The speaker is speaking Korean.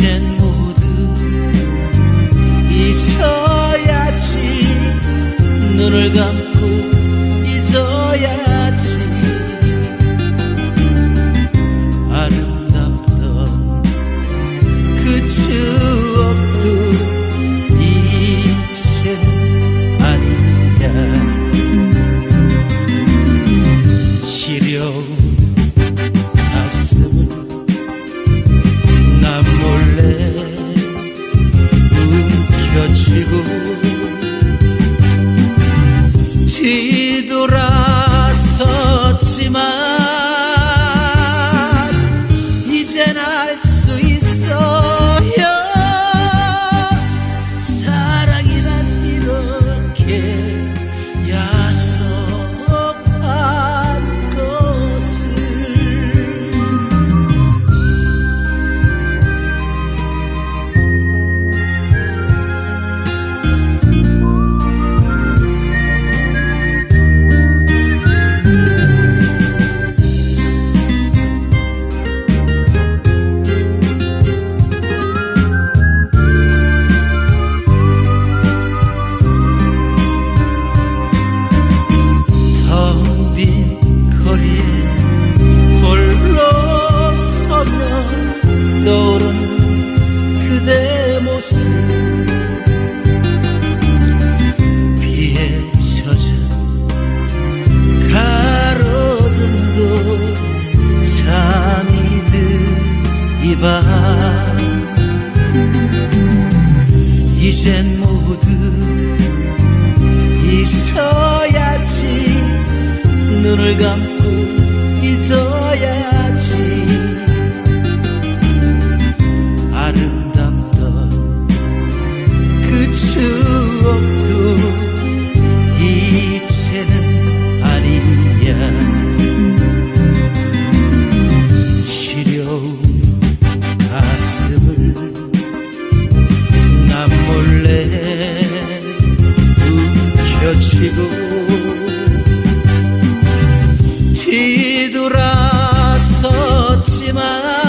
이젠 모두 잊어야지 눈을 감고 잊어야지 아름답던 그 주. 뒤돌아섰지만 그대 모습 비에 젖은 가로등도 잠이 든 이 밤. 이젠 모두 있어야지 눈을 감고 추억도 이제는 아니냐. 시려운 가슴을 난 몰래 움켜쥐고 뒤돌아섰지만